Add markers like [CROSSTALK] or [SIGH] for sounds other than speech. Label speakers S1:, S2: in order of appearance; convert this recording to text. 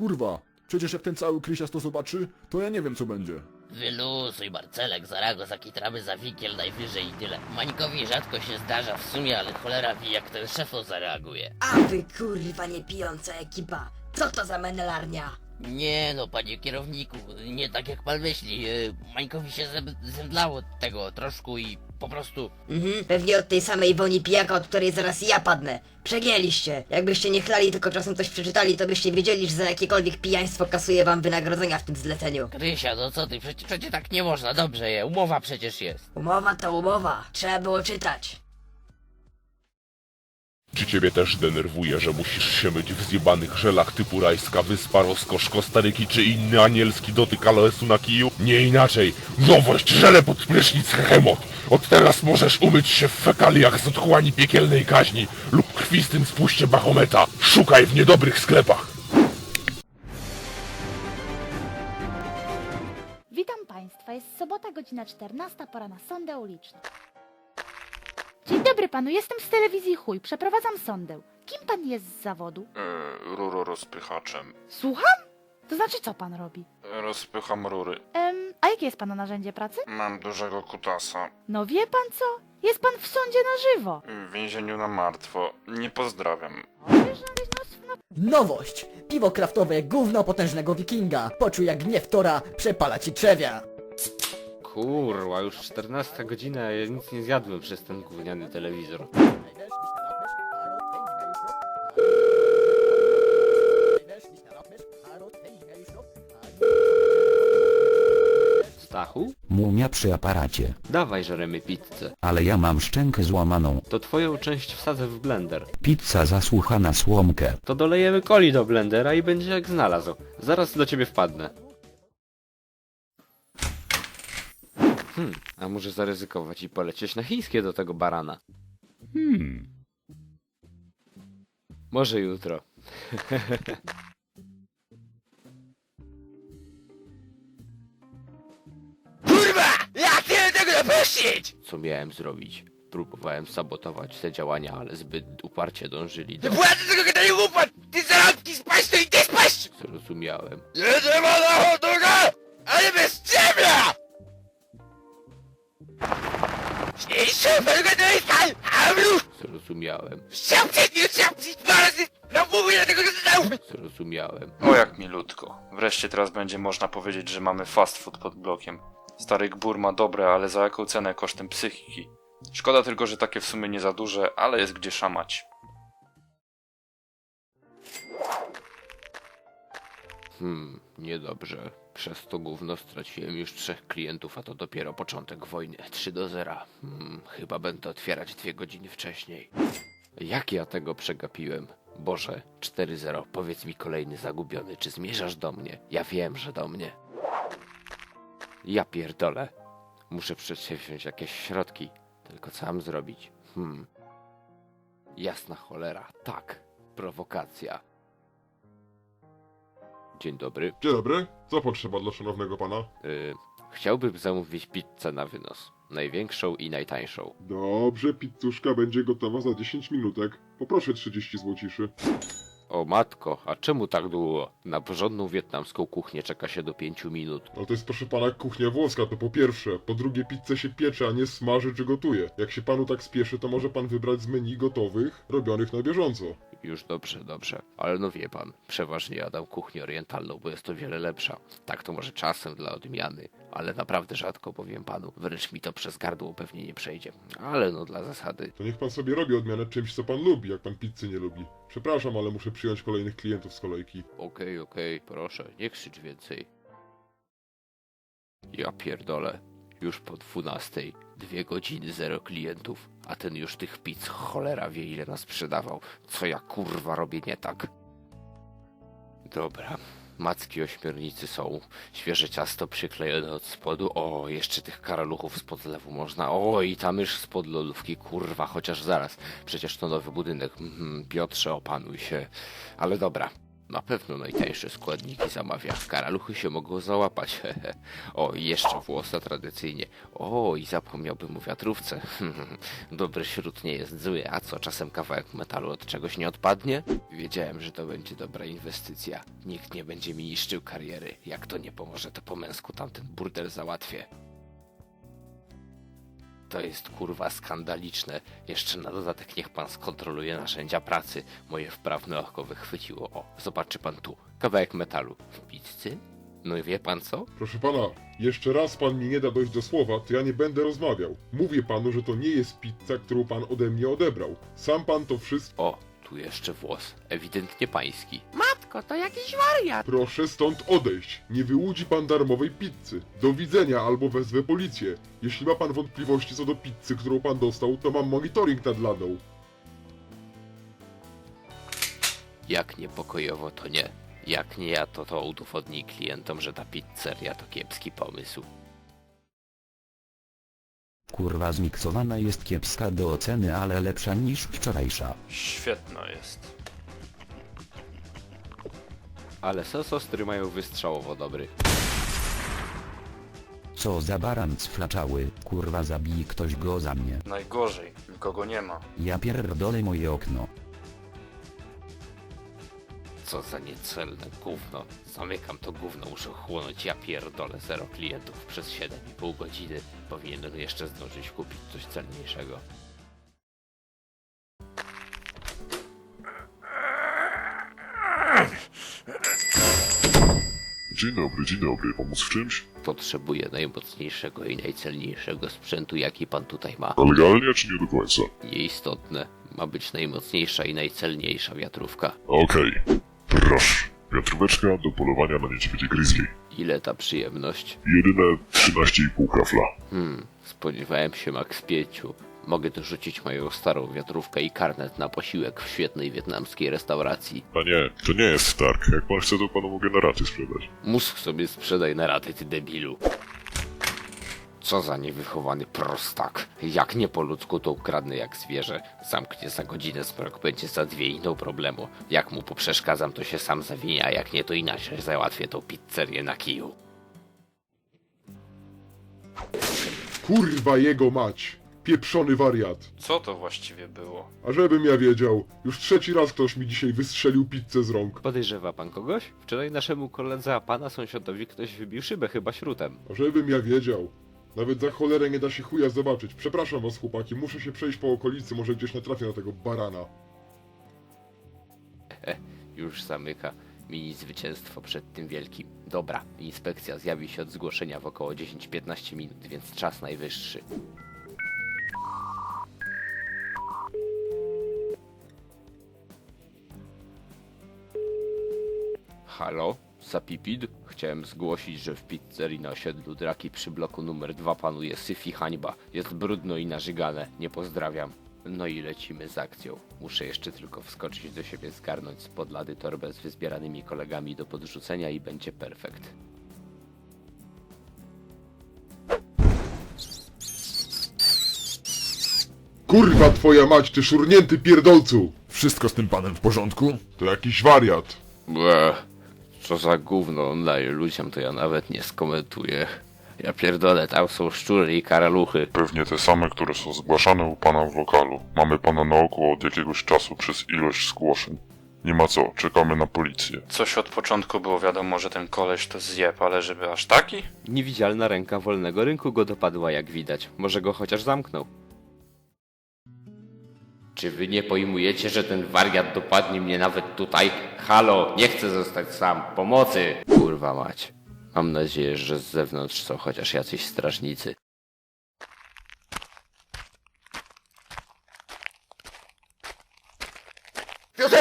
S1: Kurwa, przecież jak ten cały Krysias to zobaczy, to ja nie wiem co będzie.
S2: Wyluzuj, Marcelek, zaraz zakitramy za wikiel najwyżej i tyle. Mańkowi rzadko się zdarza w sumie, ale cholera wie jak ten szefo zareaguje.
S3: A wy kurwa nie pijąca ekipa! Co to za menelarnia?
S2: Nie no, panie kierowniku, nie tak jak pan myśli. e, Mańkowi się zem- zemdlało tego troszkę i po prostu...
S3: Mhm, pewnie od tej samej woni pijaka, od której zaraz ja padnę. Przegięliście. Jakbyście nie chlali, tylko czasem coś przeczytali, to byście wiedzieli, że za jakiekolwiek pijaństwo kasuje wam wynagrodzenia w tym zleceniu.
S2: Krysia, no co ty, przecież, przecież tak nie można, dobrze je, umowa przecież jest.
S3: Umowa to umowa. Trzeba było czytać.
S4: Czy ciebie też denerwuje, że musisz się myć w zjebanych żelach typu rajska wyspa, rozkosz Kostaryki czy inny anielski dotyk aloesu na kiju? Nie inaczej! Nowość! Żele pod prysznic Hemot! Od teraz możesz umyć się w fekaliach z otchłani piekielnej kaźni lub krwistym spuście Bahometa. Szukaj w niedobrych sklepach!
S5: Witam Państwa, jest sobota, godzina 14, pora na sondę uliczną. Dobry panu, jestem z telewizji Chuj, przeprowadzam sondę. Kim pan jest z zawodu?
S6: Yy, ruro rozpychaczem.
S5: Słucham? To znaczy co pan robi?
S6: Rozpycham rury.
S5: Em, a jakie jest pana narzędzie pracy?
S6: Mam dużego kutasa.
S5: No wie pan co? Jest pan w sądzie na żywo.
S6: W więzieniu na martwo. Nie pozdrawiam.
S5: No...
S7: Nowość! Piwo kraftowe gówno potężnego wikinga. Poczuj jak gniew Tora przepala ci trzewia.
S8: Kurwa, już 14 godzina, a ja nic nie zjadłem przez ten gówniany telewizor. Stachu?
S9: Mumia przy aparacie.
S8: Dawaj żeremy pizzę.
S9: Ale ja mam szczękę złamaną.
S8: To twoją część wsadzę w blender.
S9: Pizza zasłucha na słomkę.
S8: To dolejemy coli do blendera i będzie jak znalazł. Zaraz do ciebie wpadnę. Hmm, a może zaryzykować i polecieć na chińskie do tego barana?
S9: Hmm.
S8: Może jutro. [LAUGHS]
S2: Kurwa! Jak ty tego dopuścić?
S8: Co miałem zrobić? Próbowałem sabotować te działania, ale zbyt uparcie dążyli do...
S2: Płacę tego gadania głupot! Ty zarobki spaść to i ty spaść!
S8: Zrozumiałem.
S2: Jedziemy na hotdoga, ale bez ciebie! Amru!
S8: Zrozumiałem.
S2: Chciałcie, nie dwa razy! No mówię, znał!
S8: Zrozumiałem.
S6: O jak milutko. Wreszcie teraz będzie można powiedzieć, że mamy fast food pod blokiem. Stary gbur ma dobre, ale za jaką cenę kosztem psychiki. Szkoda tylko, że takie w sumie nie za duże, ale jest gdzie szamać.
S8: Hmm, niedobrze. Przez to gówno straciłem już trzech klientów, a to dopiero początek wojny. 3 do 0. Hmm, chyba będę otwierać dwie godziny wcześniej. Jak ja tego przegapiłem? Boże, 4-0. Powiedz mi kolejny zagubiony, czy zmierzasz do mnie? Ja wiem, że do mnie. Ja pierdolę. Muszę przedsięwziąć jakieś środki. Tylko co mam zrobić? Hmm. Jasna cholera. Tak. Prowokacja. Dzień dobry.
S4: Dzień dobry, co potrzeba dla szanownego pana?
S8: Y, chciałbym zamówić pizzę na wynos. Największą i najtańszą.
S4: Dobrze, pizzuszka będzie gotowa za 10 minutek. Poproszę 30 złociszy.
S8: O matko, a czemu tak długo? Na porządną wietnamską kuchnię czeka się do 5 minut.
S4: Ale to jest proszę pana kuchnia włoska, to po pierwsze. Po drugie pizzę się piecze, a nie smaży czy gotuje. Jak się panu tak spieszy, to może pan wybrać z menu gotowych, robionych na bieżąco.
S8: Już dobrze, dobrze. Ale no wie pan, przeważnie jadam kuchnię orientalną, bo jest to wiele lepsza. Tak to może czasem dla odmiany, ale naprawdę rzadko powiem panu. Wręcz mi to przez gardło pewnie nie przejdzie. Ale no dla zasady.
S4: To niech pan sobie robi odmianę czymś, co pan lubi, jak pan pizzy nie lubi. Przepraszam, ale muszę przyjąć kolejnych klientów z kolejki.
S8: Okej, okej, proszę, nie krzycz więcej. Ja pierdolę. Już po dwunastej, dwie godziny, zero klientów, a ten już tych pizz cholera wie ile nas sprzedawał. Co ja kurwa robię nie tak? Dobra, macki ośmiornicy są, świeże ciasto przyklejone od spodu, o, jeszcze tych karaluchów spod zlewu można, o, i ta mysz spod lodówki, kurwa, chociaż zaraz, przecież to nowy budynek, mhm, Piotrze, opanuj się, ale dobra. Na pewno najtańsze składniki zamawia. Karaluchy się mogą załapać. [LAUGHS] o, jeszcze włosa tradycyjnie. O, i zapomniałbym o wiatrówce. [LAUGHS] Dobry śród nie jest zły, a co, czasem kawałek metalu od czegoś nie odpadnie? Wiedziałem, że to będzie dobra inwestycja. Nikt nie będzie mi niszczył kariery. Jak to nie pomoże, to po męsku tamten burdel załatwię. To jest kurwa skandaliczne. Jeszcze na dodatek niech pan skontroluje narzędzia pracy. Moje wprawne oko wychwyciło. O, zobaczy pan tu. Kawałek metalu. W pizzy? No i wie pan co?
S10: Proszę pana, jeszcze raz pan mi nie da dojść do słowa, to ja nie będę rozmawiał. Mówię panu, że to nie jest pizza, którą pan ode mnie odebrał. Sam pan to wszystko.
S8: O, tu jeszcze włos. Ewidentnie pański. To jakiś wariat.
S10: Proszę stąd odejść. Nie wyłudzi pan darmowej pizzy. Do widzenia albo wezwę policję. Jeśli ma pan wątpliwości co do pizzy, którą pan dostał, to mam monitoring nad ladą.
S8: Jak niepokojowo to nie. Jak nie ja, to to udowodnij klientom, że ta pizzeria to kiepski pomysł.
S9: Kurwa zmiksowana jest kiepska do oceny, ale lepsza niż wczorajsza.
S6: Świetna jest.
S8: Ale sos ostry mają wystrzałowo dobry.
S9: Co za baran cflaczały, kurwa zabij ktoś go za mnie.
S6: Najgorzej, nikogo nie ma.
S9: Ja pierdolę moje okno.
S8: Co za niecelne gówno. Zamykam to gówno, muszę chłonąć. Ja pierdolę zero klientów przez 7,5 godziny. Powinienem jeszcze zdążyć kupić coś celniejszego.
S10: Dzień dobry, dzień dobry. Pomóc w czymś?
S8: Potrzebuję najmocniejszego i najcelniejszego sprzętu, jaki pan tutaj ma.
S10: Legalnie czy nie do końca?
S8: Nieistotne. Ma być najmocniejsza i najcelniejsza wiatrówka.
S10: Okej. Proszę. Wiatróweczka do polowania na niedźwiedzie grizzly.
S8: Ile ta przyjemność?
S10: Jedyne 13,5 kafla.
S8: Hmm, spodziewałem się max 5. Mogę dorzucić moją starą wiatrówkę i karnet na posiłek w świetnej wietnamskiej restauracji.
S10: A nie, to nie jest targ. Jak pan chce, to panu mogę na raty sprzedać.
S8: Mózg sobie sprzedaj na raty, ty debilu. Co za niewychowany prostak. Jak nie po ludzku, to ukradnę jak zwierzę. Zamknie za godzinę smrok, będzie za dwie i no problemu. Jak mu poprzeszkadzam, to się sam zawinie, a jak nie, to inaczej załatwię tą pizzerię na kiju.
S10: Kurwa jego mać! Pieprzony wariat!
S6: Co to właściwie było?
S10: A żebym ja wiedział, już trzeci raz ktoś mi dzisiaj wystrzelił pizzę z rąk.
S8: Podejrzewa pan kogoś? Wczoraj naszemu koledze, a pana sąsiadowi ktoś wybił szybę chyba śrutem.
S10: A żebym ja wiedział. Nawet za cholerę nie da się chuja zobaczyć. Przepraszam was chłopaki, muszę się przejść po okolicy, może gdzieś natrafię na tego barana.
S8: Już zamyka. Mini zwycięstwo przed tym wielkim. Dobra, inspekcja zjawi się od zgłoszenia w około 10-15 minut, więc czas najwyższy. Halo? Sapipid? Chciałem zgłosić, że w pizzerii na osiedlu Draki przy bloku numer 2 panuje syf i hańba. Jest brudno i narzygane. Nie pozdrawiam. No i lecimy z akcją. Muszę jeszcze tylko wskoczyć do siebie, zgarnąć z podlady torbę z wyzbieranymi kolegami do podrzucenia i będzie perfekt.
S10: Kurwa twoja mać, ty szurnięty pierdolcu!
S1: Wszystko z tym panem w porządku?
S10: To jakiś wariat.
S8: Bleh, co za gówno on daje ludziom, to ja nawet nie skomentuję. Ja pierdolę, tam są szczury i karaluchy.
S10: Pewnie te same, które są zgłaszane u pana w lokalu. Mamy pana na oku od jakiegoś czasu przez ilość zgłoszeń. Nie ma co, czekamy na policję.
S6: Coś od początku było wiadomo, że ten koleś to zjeb, ale żeby aż taki?
S8: Niewidzialna ręka wolnego rynku go dopadła, jak widać. Może go chociaż zamknął. Czy wy nie pojmujecie, że ten wariat dopadnie mnie nawet tutaj? Halo, nie chcę zostać sam. Pomocy! Kurwa mać. Mam nadzieję, że z zewnątrz są chociaż jacyś strażnicy.
S3: Piotr!